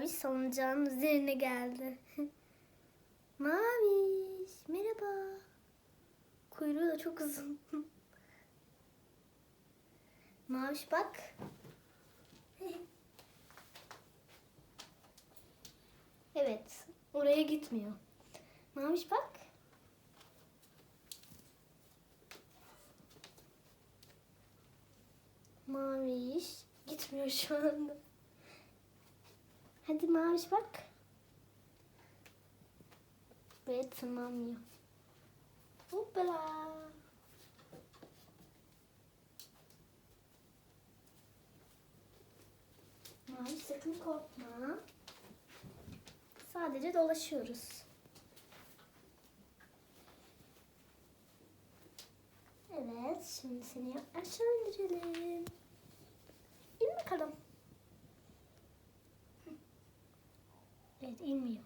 Mavi salıncağın üzerine geldi. Maviş merhaba. Kuyruğu da çok uzun. Maviş bak. Evet oraya gitmiyor. Maviş bak. Maviş gitmiyor şu anda. Hadi Maviş bak. Ve tırmanmıyor. Hoppala. Maviş sakın korkma. Sadece dolaşıyoruz. Evet, şimdi seni aşağı indirelim. İn bakalım. Evet, inmiyor.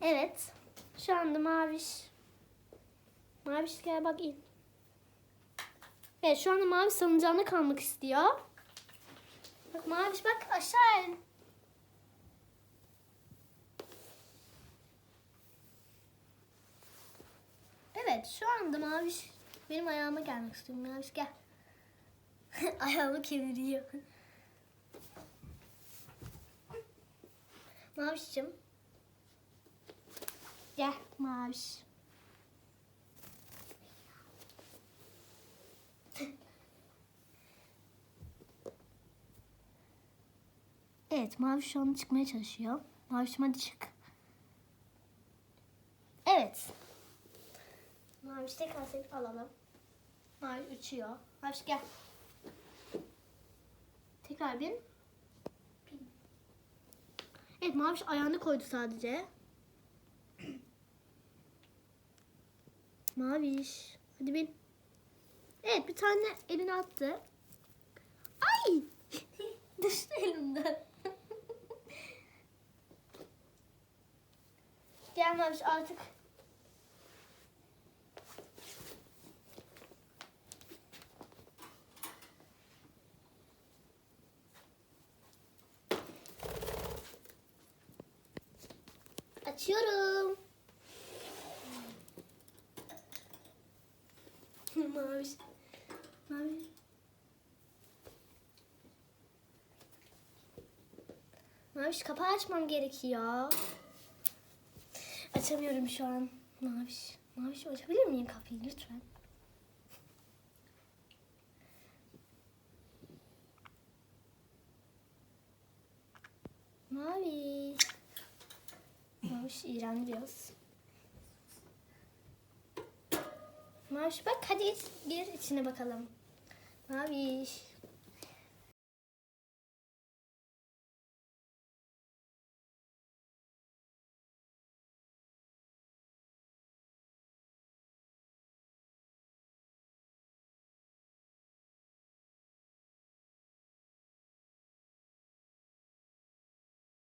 Evet, şu anda Maviş. Maviş gel bak in. Evet, şu anda Mavi salıncağına kalmak istiyor. Bak Maviş bak aşağı in. Evet şu anda Maviş benim ayağıma gelmek istiyor. Maviş gel. Ayağımı kemiriyor. Maviş'cim. Gel Maviş. Evet, Maviş şu an çıkmaya çalışıyor. Maviş'im hadi çık. Evet. Maviş tekrar seni alalım. Maviş uçuyor. Maviş gel. Tekrar bin. Bin. Evet, Maviş ayağını koydu sadece. Maviş. Hadi bin. Evet, bir tane elini attı. Ay! Düştü elimden. Gelmemiş artık. Açıyorum. Maviş. Maviş. Maviş kapağı açmam gerekiyor. Açamıyorum şu an. Maviş. Maviş açabilir miyim kapıyı lütfen? Maviş. Maviş iğreniyoruz. Maviş bak hadi gir içine bakalım. Maviş.